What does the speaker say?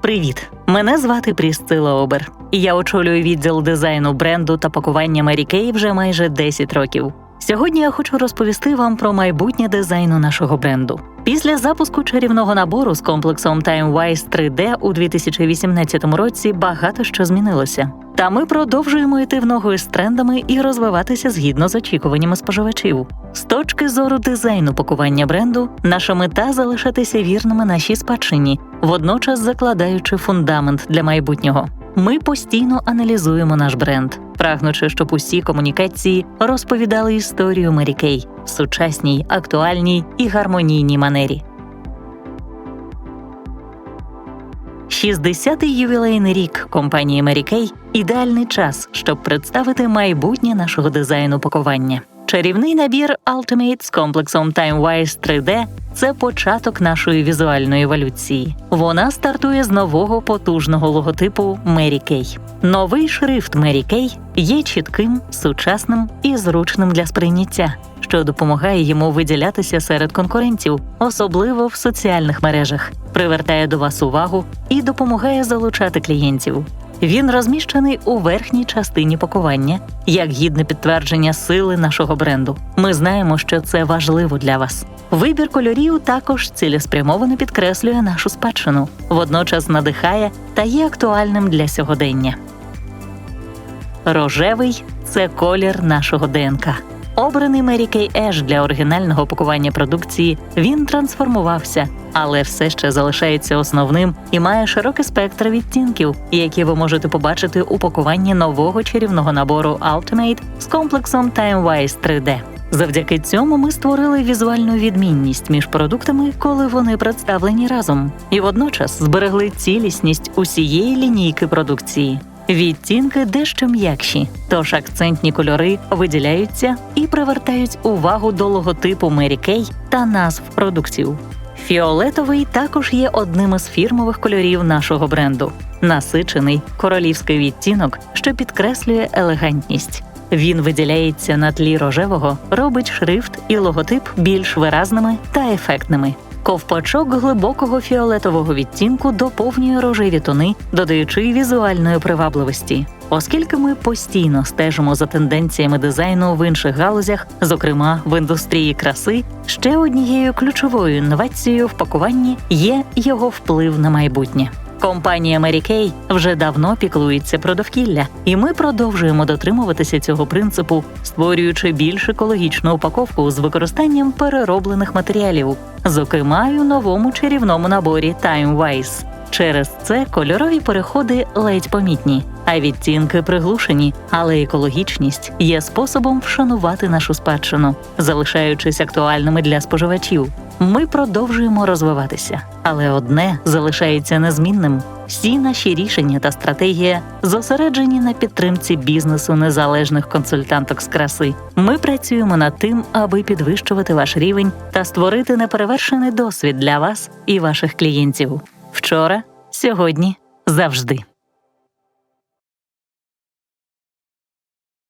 Привіт! Мене звати Прісцила Обер. і Я очолюю відділ дизайну бренду та пакування Mary Kay вже майже 10 років. Сьогодні я хочу розповісти вам про майбутнє дизайну нашого бренду. Після запуску чарівного набору з комплексом TimeWise 3D у 2018 році багато що змінилося. Та ми продовжуємо йти в ногу з трендами і розвиватися згідно з очікуваннями споживачів. З точки зору дизайну пакування бренду, наша мета залишатися вірними нашій спадщині, водночас закладаючи фундамент для майбутнього. Ми постійно аналізуємо наш бренд, прагнучи, щоб усі комунікації розповідали історію Mary Kay в сучасній, актуальній і гармонійній манері. 60-й ювілейний рік компанії Mary Kay – ідеальний час, щоб представити майбутнє нашого дизайну пакування. Чарівний набір Ultimate з комплексом TimeWise 3D – це початок нашої візуальної еволюції. Вона стартує з нового потужного логотипу Mary Kay. Новий шрифт Mary Kay є чітким, сучасним і зручним для сприйняття, що допомагає йому виділятися серед конкурентів, особливо в соціальних мережах, привертає до вас увагу і допомагає залучати клієнтів. Він розміщений у верхній частині пакування як гідне підтвердження сили нашого бренду. Ми знаємо, що це важливо для вас. Вибір кольорів також цілеспрямовано підкреслює нашу спадщину, водночас надихає та є актуальним для сьогодення. Рожевий це колір нашого ДНК. Обраний Mary Kay Ash для оригінального пакування продукції, він трансформувався, але все ще залишається основним і має широкий спектр відтінків, які ви можете побачити у пакуванні нового чарівного набору Ultimate з комплексом TimeWise 3D. Завдяки цьому ми створили візуальну відмінність між продуктами, коли вони представлені разом, і водночас зберегли цілісність усієї лінійки продукції. Відтінки дещо м'якші, тож акцентні кольори виділяються і привертають увагу до логотипу Mary Kay та назв продуктів. Фіолетовий також є одним із фірмових кольорів нашого бренду, насичений королівський відтінок, що підкреслює елегантність. Він виділяється на тлі рожевого, робить шрифт і логотип більш виразними та ефектними. Ковпачок глибокого фіолетового відтінку доповнює рожеві тони, додаючи візуальної привабливості. Оскільки ми постійно стежимо за тенденціями дизайну в інших галузях, зокрема в індустрії краси, ще однією ключовою інновацією в пакуванні є його вплив на майбутнє. Компанія Mary Kay вже давно піклується про довкілля, і ми продовжуємо дотримуватися цього принципу, створюючи більш екологічну упаковку з використанням перероблених матеріалів, зокрема й у новому чарівному наборі TimeWise. Через це кольорові переходи ледь помітні, а відтінки приглушені, але екологічність є способом вшанувати нашу спадщину, залишаючись актуальними для споживачів. Ми продовжуємо розвиватися, але одне залишається незмінним: всі наші рішення та стратегія зосереджені на підтримці бізнесу незалежних консультанток з краси. Ми працюємо над тим, аби підвищувати ваш рівень та створити неперевершений досвід для вас і ваших клієнтів. Вчора, сьогодні, завжди.